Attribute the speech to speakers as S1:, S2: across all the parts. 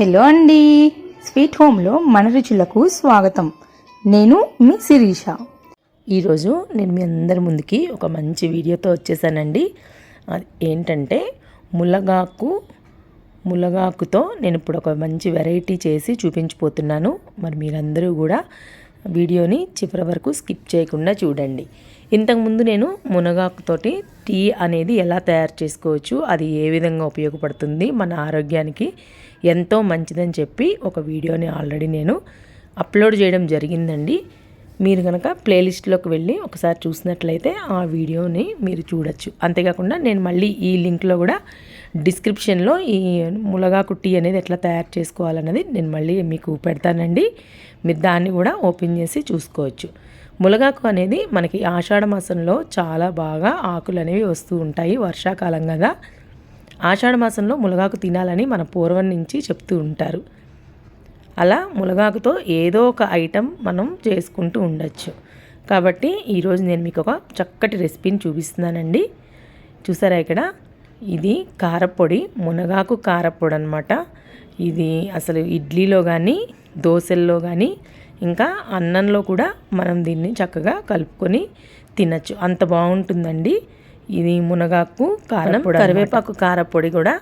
S1: Hello అండి. Sweet హోమ్లో మన రుచులకు స్వాగతం. నేను మీ శిరీష.
S2: ఈరోజు నేను మీ అందరి ముందుకి ఒక మంచి వీడియోతో వచ్చేసానండి. అది ఏంటంటే ములగాకు ములగాకుతో నేను ఇప్పుడు ఒక మంచి వెరైటీ చేసి చూపించిపోతున్నాను మరి మీరందరూ కూడా వీడియోని చివరి వరకు స్కిప్ చేయకుండా చూడండి. ఇంతకుముందు నేను మునగాకుతోటి టీ అనేది ఎలా తయారు చేసుకోవచ్చు అది ఏ విధంగా ఉపయోగపడుతుంది మన ఆరోగ్యానికి ఎంతో మంచిదని చెప్పి ఒక వీడియోని ఆల్రెడీ నేను అప్లోడ్ చేయడం జరిగిందండి. మీరు కనుక ప్లేలిస్ట్లోకి వెళ్ళి ఒకసారి చూసినట్లయితే ఆ వీడియోని మీరు చూడొచ్చు. అంతేకాకుండా నేను మళ్ళీ ఈ లింక్లో కూడా డిస్క్రిప్షన్లో ఈ ములగాకు టీ అనేది ఎట్లా తయారు చేసుకోవాలన్నది నేను మళ్ళీ మీకు పెడతానండి. మీరు దాన్ని కూడా ఓపెన్ చేసి చూసుకోవచ్చు. ములగాకు అనేది మనకి ఆషాఢ మాసంలో చాలా బాగా ఆకులు అనేవి వస్తూ ఉంటాయి వర్షాకాలం కదా. ఆషాఢ మాసంలో తినాలని మన పూర్వం నుంచి చెప్తూ ఉంటారు. అలా ములగాకుతో ఏదో ఒక ఐటెం మనం చేసుకుంటూ ఉండొచ్చు. కాబట్టి ఈరోజు నేను మీకు ఒక చక్కటి రెసిపీని చూపిస్తున్నానండి. చూసారా ఇక్కడ? ఇది కారపొడి మునగాకు కారపొడి అనమాట ఇది అసలు ఇడ్లీలో కానీ దోశల్లో కానీ ఇంకా అన్నంలో కూడా మనం దీన్ని చక్కగా కలుపుకొని తినచ్చు. అంత బాగుంటుందండి. ఇది మునగాకు కారం కరివేపాకు కారపొడి కూడా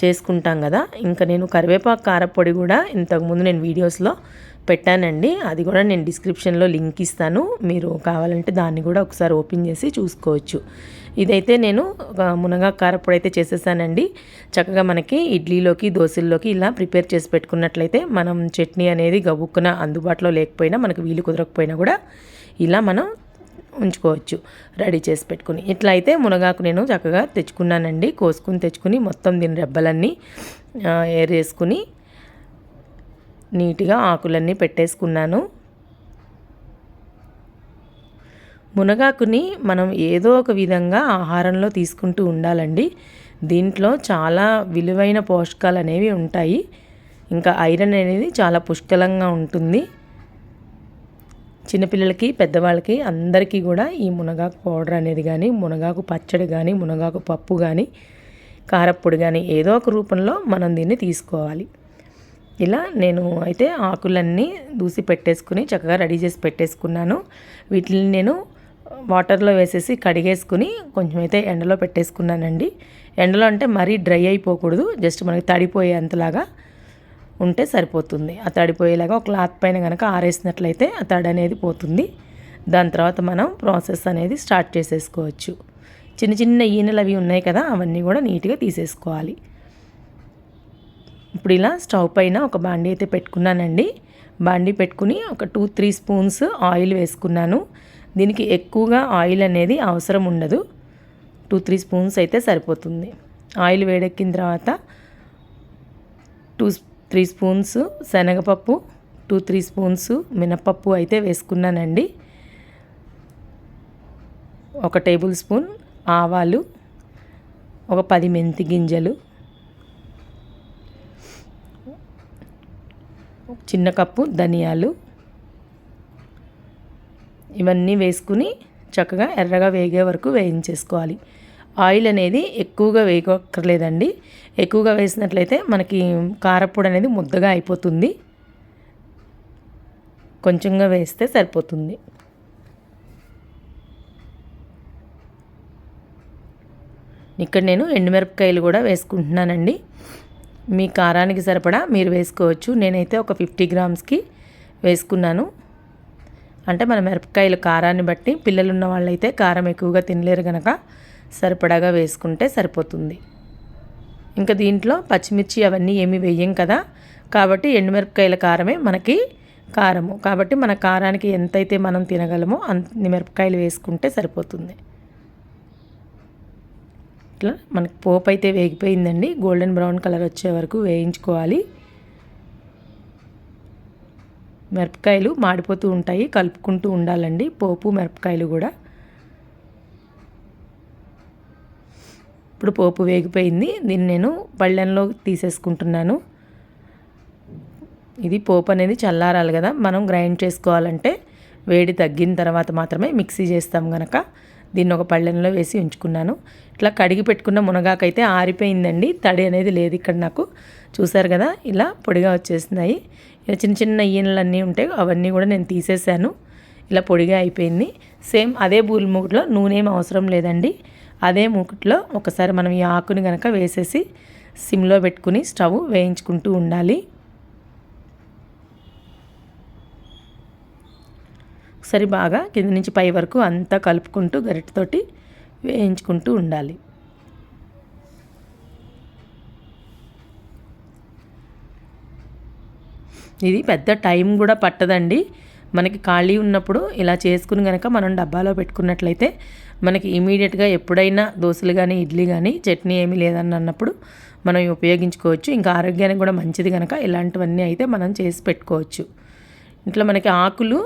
S2: చేసుకుంటాం కదా. ఇంకా నేను కరివేపాకు కారపొడి కూడా ఇంతకుముందు నేను వీడియోస్లో పెట్టానండి. అది కూడా నేను డిస్క్రిప్షన్లో లింక్ ఇస్తాను. మీరు కావాలంటే దాన్ని కూడా ఒకసారి ఓపెన్ చేసి చూసుకోవచ్చు. ఇదైతే నేను మునగా కారపొడి అయితే చేసేసానండి. చక్కగా మనకి ఇడ్లీలోకి దోశల్లోకి ఇలా ప్రిపేర్ చేసి పెట్టుకున్నట్లయితే మనం చట్నీ అనేది గబుక్కున అందుబాటులో లేకపోయినా మనకు వీలు కుదరకపోయినా కూడా ఇలా మనం ఉంచుకోవచ్చు రెడీ చేసి పెట్టుకుని. ఇట్లా అయితే మునగాకు నేను చక్కగా తెచ్చుకున్నానండి. కోసుకుని తెచ్చుకుని మొత్తం దీని రెబ్బలన్నీ ఏరేసుకుని నీట్గా ఆకులన్నీ పెట్టేసుకున్నాను. మునగాకుని మనం ఏదో ఒక విధంగా ఆహారంలో తీసుకుంటూ ఉండాలండి. దీంట్లో చాలా విలువైన పోషకాలు అనేవి ఉంటాయి. ఇంకా ఐరన్ అనేది చాలా పుష్కలంగా ఉంటుంది. చిన్నపిల్లలకి పెద్దవాళ్ళకి అందరికీ కూడా ఈ మునగాకు పౌడర్ అనేది కానీ మునగాకు పచ్చడి కానీ మునగాకు పప్పు కానీ కారప్పొడి కానీ ఏదో ఒక రూపంలో మనం దీన్ని తీసుకోవాలి. ఇలా నేను అయితే ఆకులన్నీ దూసి పెట్టేసుకుని చక్కగా రెడీ చేసి పెట్టేసుకున్నాను. వీటిని నేను వాటర్లో వేసేసి కడిగేసుకుని కొంచెం అయితే ఎండలో పెట్టేసుకున్నానండి. ఎండలో అంటే మరీ డ్రై అయిపోకూడదు జస్ట్ మనకి తడిపోయేంతలాగా. ఉంటే సరిపోతుంది. ఆ తడిపోయేలాగా ఒక క్లాత్ పైన కనుక ఆరేసినట్లయితే ఆ తడి అనేది పోతుంది. దాని తర్వాత మనం ప్రాసెస్ అనేది స్టార్ట్ చేసేసుకోవచ్చు. చిన్న చిన్న ఈనెలు అవి ఉన్నాయి కదా అవన్నీ కూడా నీట్గా తీసేసుకోవాలి. ఇప్పుడు ఇలా స్టవ్ పైన ఒక బాండీ అయితే పెట్టుకున్నానండి. బాండీ పెట్టుకుని ఒక టూ త్రీ స్పూన్స్ ఆయిల్ వేసుకున్నాను. దీనికి ఎక్కువగా ఆయిల్ అనేది అవసరం ఉండదు. టూ త్రీ స్పూన్స్ అయితే సరిపోతుంది. ఆయిల్ వేడెక్కిన తర్వాత టూ త్రీ స్పూన్స్ శనగపప్పు టూ త్రీ స్పూన్స్ మినప్పప్పు అయితే వేసుకున్నానండి. ఒక టేబుల్ స్పూన్ ఆవాలు ఒక పది మెంతి గింజలు చిన్న కప్పు ధనియాలు. ఇవన్నీ వేసుకుని చక్కగా ఎర్రగా వేగే వరకు వేయించేసుకోవాలి. ఆయిల్ అనేది ఎక్కువగా వేయక్కర్లేదండి. ఎక్కువగా వేసినట్లయితే మనకి కారపొడి అనేది ముద్దగా అయిపోతుంది. కొంచెంగా వేస్తే సరిపోతుంది. ఇక్కడ నేను ఎండుమిరపకాయలు కూడా వేసుకుంటున్నానండి. మీ కారానికి సరిపడా మీరు వేసుకోవచ్చు. నేనైతే ఒక ఫిఫ్టీ గ్రామ్స్కి వేసుకున్నాను. అంటే మన మిరపకాయల కారాన్ని బట్టి పిల్లలు ఉన్న వాళ్ళైతే కారం ఎక్కువగా తినలేరు కనుక సరిపడాగా వేసుకుంటే సరిపోతుంది. ఇంకా దీంట్లో పచ్చిమిర్చి అవన్నీ ఏమీ వేయం కదా. కాబట్టి ఎండుమిరపకాయల కారమే మనకి కారము. కాబట్టి మన కారానికి ఎంతైతే మనం తినగలమో అన్ని మిరపకాయలు వేసుకుంటే సరిపోతుంది. ఇట్లా మనకి పోపు అయితే వేగిపోయిందండి. గోల్డెన్ బ్రౌన్ కలర్ వచ్చే వరకు వేయించుకోవాలి. మిరపకాయలు మాడిపోతూ ఉంటాయి కలుపుకుంటూ ఉండాలండి. పోపు మిరపకాయలు కూడా. ఇప్పుడు పోపు వేగిపోయింది. దీన్ని నేను పళ్ళెంలో తీసేసుకుంటున్నాను. ఇది పోపు అనేది చల్లారాలి కదా. మనం గ్రైండ్ చేసుకోవాలంటే వేడి తగ్గిన తర్వాత మాత్రమే మిక్సీ చేస్తాం గనక. దీన్ని ఒక పళ్ళెంలో వేసి ఉంచుకున్నాను. ఇట్లా కడిగి పెట్టుకున్న మునగాకైతే ఆరిపోయిందండి. తడి అనేది లేదు ఇక్కడ నాకు. చూసారు కదా? ఇలా పొడిగా వచ్చేస్తున్నాయి ఇలా చిన్న చిన్న ఈయనలన్నీ ఉంటాయి అవన్నీ కూడా నేను తీసేసాను ఇలా పొడిగా అయిపోయింది. సేమ్ అదే బూల్ మూకుట్లో నూనె ఏం అవసరం లేదండి. అదే మూకుట్లో ఒకసారి మనం ఈ ఆకుని కనుక వేసేసి సిమ్లో పెట్టుకుని స్టవ్ వేయించుకుంటూ ఉండాలి. ఒకసారి బాగా కింద నుంచి పై వరకు అంతా కలుపుకుంటూ గరిటతోటి వేయించుకుంటూ ఉండాలి. ఇది పెద్ద టైం కూడా పట్టదండి. మనకి ఖాళీ ఉన్నప్పుడు ఇలా చేసుకుని కనుక మనం డబ్బాలో పెట్టుకున్నట్లయితే మనకి ఇమీడియట్గా ఎప్పుడైనా దోశలు కానీ ఇడ్లీ కానీ చట్నీ ఏమీ లేదని అన్నప్పుడు మనం ఉపయోగించుకోవచ్చు. ఇంకా ఆరోగ్యానికి కూడా మంచిది కనుక ఇలాంటివన్నీ అయితే మనం చేసి పెట్టుకోవచ్చు. ఇట్లా మనకి ఆకులు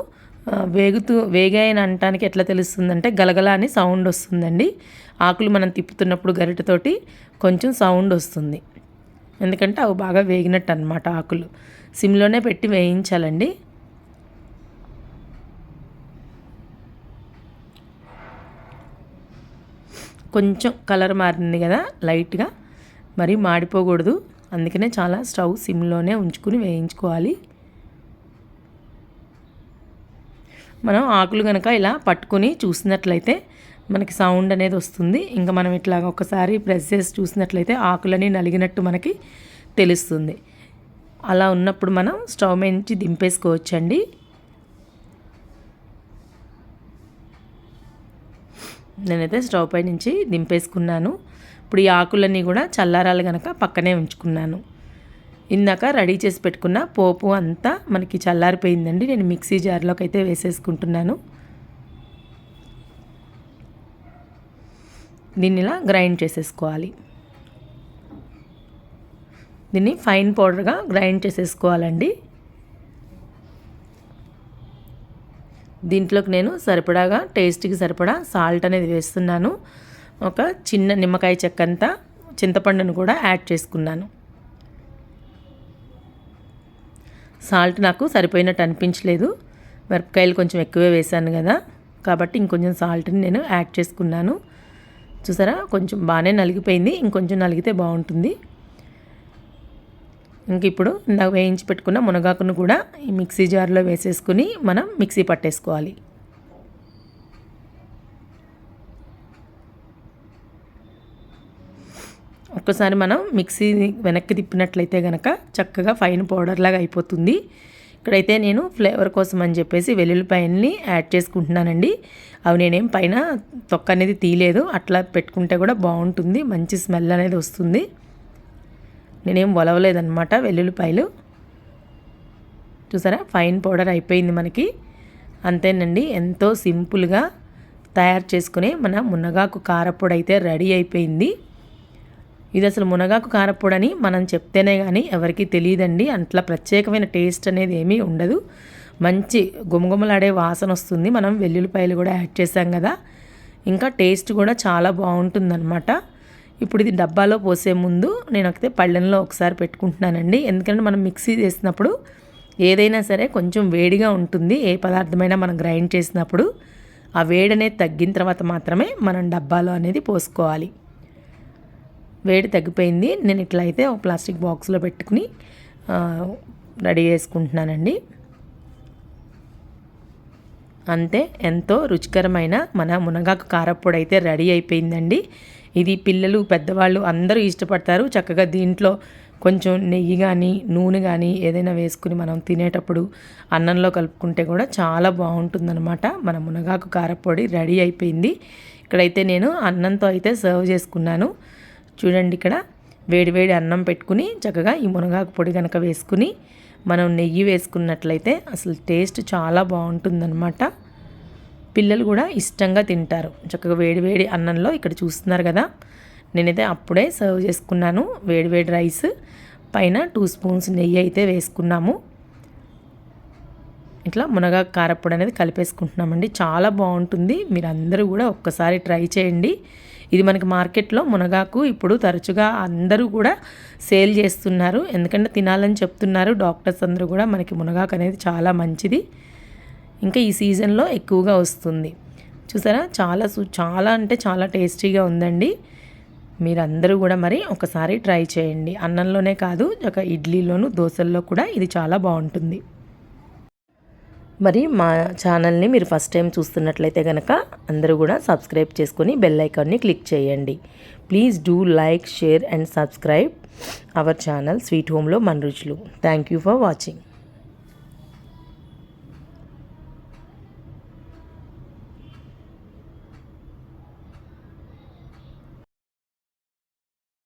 S2: వేగుతూ వేగాయని అనటానికి ఎట్లా తెలుస్తుందంటే గలగల అని సౌండ్ వస్తుందండి. ఆకులు మనం తిప్పుతున్నప్పుడు గరిటతోటి కొంచెం సౌండ్ వస్తుంది. ఎందుకంటే అవి బాగా వేగినట్టు అనమాట ఆకులు. సిమ్లోనే పెట్టి వేయించాలండి. కొంచెం కలర్ మారింది కదా లైట్గా. మరి మాడిపోకూడదు. అందుకనే చాలా స్టవ్ సిమ్లోనే ఉంచుకుని వేయించుకోవాలి. మనం ఆకులు కనుక ఇలా పట్టుకుని చూసినట్లయితే మనకి సౌండ్ అనేది వస్తుంది. ఇంకా మనం ఇట్లా ఒకసారి ప్రెస్ చేసి చూసినట్లయితే ఆకులని నలిగినట్టు మనకి తెలుస్తుంది. అలా ఉన్నప్పుడు మనం స్టవ్ మీద నుంచి దింపేసుకోవచ్చండి. నేనైతే స్టవ్ పై నుంచి దింపేసుకున్నాను. ఇప్పుడు ఈ ఆకులన్నీ కూడా చల్లారాలు కనుక పక్కనే ఉంచుకున్నాను. ఇందాక రెడీ చేసి పెట్టుకున్న పోపు అంతా మనకి చల్లారిపోయిందండి. నేను మిక్సీ జార్లోకి అయితే వేసేసుకుంటున్నాను. దీన్నిలా గ్రైండ్ చేసేసుకోవాలి. దీన్ని ఫైన్ పౌడర్గా గ్రైండ్ చేసేసుకోవాలండి. దీంట్లోకి నేను సరిపడాగా టేస్ట్కి సరిపడా సాల్ట్ అనేది వేస్తున్నాను. ఒక చిన్న నిమ్మకాయ చెక్కంతా చింతపండును కూడా యాడ్ చేసుకున్నాను. సాల్ట్ నాకు సరిపోయినట్టు అనిపించలేదు. మిరపకాయలు కొంచెం ఎక్కువే వేసాను కదా. కాబట్టి ఇంకొంచెం సాల్ట్ని నేను యాడ్ చేసుకున్నాను. చూసారా? కొంచెం బాగానే నలిగిపోయింది. ఇంకొంచెం నలిగితే బాగుంటుంది. ఇంక ఇప్పుడు ఇందాక వేయించి పెట్టుకున్న మునగాకును కూడా ఈ మిక్సీ జార్లో వేసేసుకుని మనం మిక్సీ పట్టేసుకోవాలి. ఒక్కసారి మనం మిక్సీ వెనక్కి తిప్పినట్లయితే కనుక చక్కగా ఫైన్ పౌడర్ లాగా అయిపోతుంది. ఇక్కడైతే నేను ఫ్లేవర్ కోసం అని చెప్పేసి వెల్లుల్లిపాయల్ని యాడ్ చేసుకుంటున్నానండి. అవి నేనేం పైన తొక్క అనేది తీయలేదు. అట్లా పెట్టుకుంటే కూడా బాగుంటుంది. మంచి స్మెల్ అనేది వస్తుంది. నేనేం ఒలవలేదనమాట వెల్లుల్లిపాయలు. చూసారా? ఫైన్ పౌడర్ అయిపోయింది మనకి. అంతేనండి ఎంతో సింపుల్గా తయారు చేసుకునే మన మునగాకు కారపొడి అయితే రెడీ అయిపోయింది. ఇది అసలు మునగాకు కారపొడి అని మనం చెప్తేనే కానీ ఎవరికీ తెలియదండి. అట్లా ప్రత్యేకమైన టేస్ట్ అనేది ఏమీ ఉండదు. మంచి గుమగుమలాడే వాసన వస్తుంది. మనం వెల్లుల్లిపాయలు కూడా యాడ్ చేసాం కదా. ఇంకా టేస్ట్ కూడా చాలా బాగుంటుందన్నమాట. ఇప్పుడు ఇది డబ్బాలో పోసే ముందు నేను అయితే పళ్ళెంలో ఒకసారి పెట్టుకుంటున్నానండి. ఎందుకంటే మనం మిక్సీ చేసినప్పుడు ఏదైనా సరే కొంచెం వేడిగా ఉంటుంది. ఏ పదార్థమైనా మనం గ్రైండ్ చేసినప్పుడు ఆ వేడి అనేది తగ్గిన తర్వాత మాత్రమే మనం డబ్బాలో అనేది పోసుకోవాలి. వేడి తగ్గిపోయింది. నేను ఇట్లా అయితే ఒక ప్లాస్టిక్ బాక్స్లో పెట్టుకుని రెడీ చేసుకుంటున్నానండి. అంతే ఎంతో రుచికరమైన మన మునగాకు కారప్పొడి అయితే రెడీ అయిపోయిందండి. ఇది పిల్లలు పెద్దవాళ్ళు అందరూ ఇష్టపడతారు. చక్కగా దీంట్లో కొంచెం నెయ్యి కానీ నూనె కానీ ఏదైనా వేసుకుని మనం తినేటప్పుడు అన్నంలో కలుపుకుంటే కూడా చాలా బాగుంటుందన్నమాట. మన మునగాకు కారప్పొడి రెడీ అయిపోయింది. ఇక్కడైతే నేను అన్నంతో అయితే సర్వ్ చేసుకున్నాను. చూడండి ఇక్కడ వేడివేడి అన్నం పెట్టుకుని చక్కగా ఈ మునగాకు పొడి కనుక వేసుకుని మనం నెయ్యి వేసుకున్నట్లయితే అసలు టేస్ట్ చాలా బాగుంటుందన్నమాట. పిల్లలు కూడా ఇష్టంగా తింటారు. చక్కగా వేడివేడి అన్నంలో ఇక్కడ చూస్తున్నారు కదా. నేనైతే అప్పుడే సర్వ్ చేసుకున్నాను వేడివేడి రైస్. పైన టూ స్పూన్స్ నెయ్యి అయితే వేసుకున్నాము. ఇట్లా మునగా కారప్పొడి అనేది కలిపేసుకుంటున్నామండి. చాలా బాగుంటుంది. మీరు అందరూ కూడా ఒక్కసారి ట్రై చేయండి. ఇది మనకి మార్కెట్లో మునగాకు ఇప్పుడు తరచుగా అందరూ కూడా సేల్ చేస్తున్నారు. ఎందుకంటే తినాలని చెప్తున్నారు. డాక్టర్స్ అందరూ కూడా మనకి మునగాకు అనేది చాలా మంచిది. ఇంకా ఈ సీజన్లో ఎక్కువగా వస్తుంది. చూసారా? చాలా చాలా అంటే చాలా టేస్టీగా ఉందండి. మీరందరూ కూడా మరి ఒకసారి ట్రై చేయండి. అన్నంలోనే కాదు ఒక ఇడ్లీలోను దోశల్లో కూడా ఇది చాలా బాగుంటుంది. మరి మా ఛానల్ని మీరు ఫస్ట్ టైం చూస్తున్నట్లయితే కనుక అందరూ కూడా సబ్స్క్రైబ్ చేసుకొని బెల్ ఐకాన్ని క్లిక్ చేయండి. Please do like share and subscribe our channel sweet హోమ్లో మన రుచులు థ్యాంక్ యూ ఫర్ వాచింగ్.